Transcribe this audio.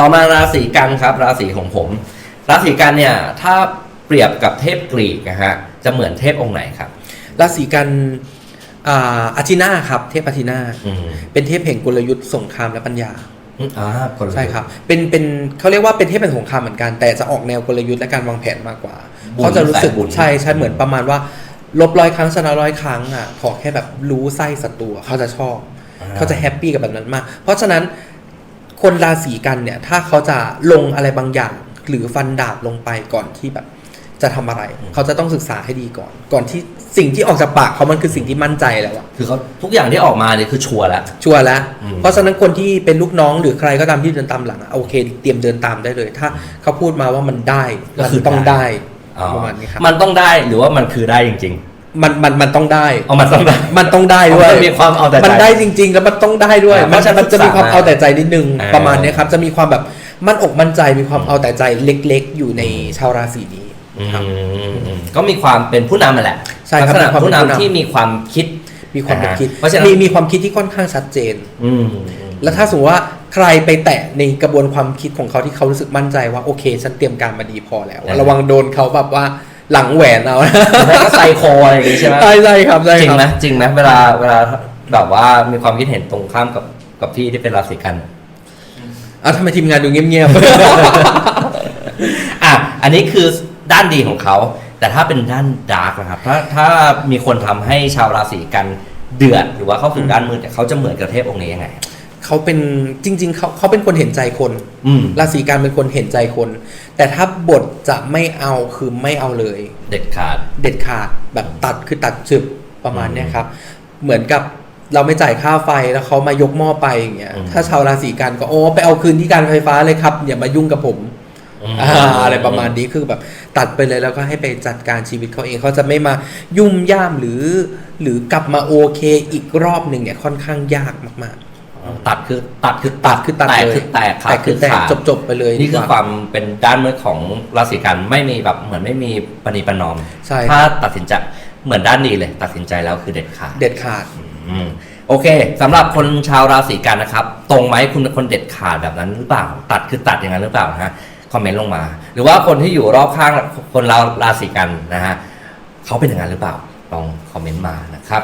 ต่อมาราศีกันครับ ราศีของผม ราศีกันเนี่ยถ้าเปรียบกับเทพกรีกนะฮะจะเหมือนเทพองค์ไหนครับ ราศีกันอ่าอาทินาครับ เทพอาทินาอืมเป็นเทพแห่งกลยุทธ์สงครามและปัญญาอืมอ่ากลยุทธ์ใช่ครับ เป็น เป็นเขาเรียกว่าเป็นเทพแห่งสงครามเหมือนกัน แต่จะออกแนวกลยุทธ์และการวางแผนมากกว่า บุญเขาจะรู้สึกสายบุญ ใช่ใช่เหมือนประมาณว่าลบร้อยครั้งชนะร้อยครั้งอะ ขอแค่แบบรู้ไส้ศัตรูอะเขาจะชอบ เขาจะแฮปปี้กับแบบนั้นมาก เพราะฉะนั้น คนราศีกันเนี่ย ถ้าเขาจะลงอะไรบางอย่าง หรือฟันดาบลงไปก่อนที่แบบ จะทำอะไร เขาจะต้องศึกษาให้ดีก่อน ก่อนที่สิ่งที่ออกจากปากเขามันคือสิ่งที่มั่นใจแล้วอะคือเขาทุกอย่างที่ออกมาเนี่ยคือชัวร์แล้วชัวร์แล้วอืมเพราะฉะนั้นคนที่เป็นลูกน้องหรือใครก็ตามที่เดินตามหลังอะโอเค เตรียมเดินตามได้เลย ถ้าเขาพูดมาว่ามันได้มันต้องได้อ๋อประมาณนี้ครับมันต้องได้หรือว่ามันคือได้จริง มันมันมันต้องได้ๆเอามันต้องได้มันต้องได้ด้วย มันมีความเอาแต่ใจ มันได้จริง ๆ แล้วมันต้องได้ด้วยอ่ามันเพราะฉะนั้นมันจะมีความศึกษาเอาแต่ใจนิดนึงอ่าประมาณเนี้ยครับ จะมีความแบบมั่นอกมั่นใจมีความเอาแต่ใจเล็ก ๆ อยู่ในชาวราศีนี้อืครับมก็มีความเป็นผู้นำมาแหละใช่ครับลักษณะมีความเป็นผู้ผู้นำนำที่มีความคิดมีความเป็นคิดเพราะฉะนั้นมีมีความคิดที่ค่อนข้างชัดเจน อืมแล้วถ้าสมมติว่าใครไปแตะในกระบวนความคิดของเขาที่เขารู้สึกมั่นใจว่าโอเค ฉันเตรียมการมาดีพอแล้ว ระวังโดนเขาแบบว่า หลังแหวนเอาแล้วก็ไซโคอะไรอย่างงี้ใช่ไหมใช่ใช่ครับใช่จริงคไหมรับจริงไหมเวลาเวลาแบบว่ามีความคิดเห็นตรงข้ามกับกับพี่ที่เป็นราศีกันอะทำไมทีมงานดูเงียบอะ อันนี้คือด้านดีของเขา แต่ถ้าเป็นด้านดาร์กนะครับ ถ้าถ้ามีคนทำให้ชาวราศีกันเดือดหรือว่าเข้าสู่ด้านมืดเนี่ยเขาจะเหมือนกับเทพองค์นี้ยังไงๆ เขาเป็นจริง ๆเขาเขาเป็นคนเห็นใจคนอืมราศีกันเป็นคนเห็นใจคน แต่ถ้าบทจะไม่เอาคือไม่เอาเลย เด็ดขาด เด็ดขาดแบบตัดคือตัดจึบประมาณเนี้ยครับ เหมือนกับเราไม่จ่ายค่าไฟแล้วเขามายกหม้อไปอย่างเงี้ยอืมถ้าชาวราศีกันก็โอ้ไปเอาคืนที่การไฟฟ้าเลยครับอย่ามายุ่งกับผมมอ่าอะไรประมาณนี้คือแบบตัดไปเลยแล้วก็ให้ไปจัดการชีวิตเขาเองเขาจะไม่มายุ่มย่ามหรือ หรือกลับมาโอเคอีกรอบหนึ่งเนี่ยค่อนข้างยากมาก ตัดคือตัดคือๆตัดคือตัดแตกเลยคือแตกขาแต่ดคืคืออแตกขาดจบๆไปเลยนี่คือดีกความเป็นด้านมืดของราศีกันไม่มีแบบเหมือนไม่มีปณิประนอมใช่ถ้าตัดสินใจเหมือนด้านดีเลย ตัดสินใจแล้วคือเด็ดขาดเด็ดขาดอืมโอเคสำหรับคนชาวราศีกันนะครับ ตรงไหมคุณเป็นคนเด็ดขาดแบบนั้นหรือเปล่า ตัดคือตัดอย่างนั้นหรือเปล่านะฮะคอมเมนต์ลงมา หรือว่าคนที่อยู่รอบข้างคนเราราศีกันนะฮะเขาเป็นอย่างนั้นหรือเปล่าลองคอมเมนต์มานะครับ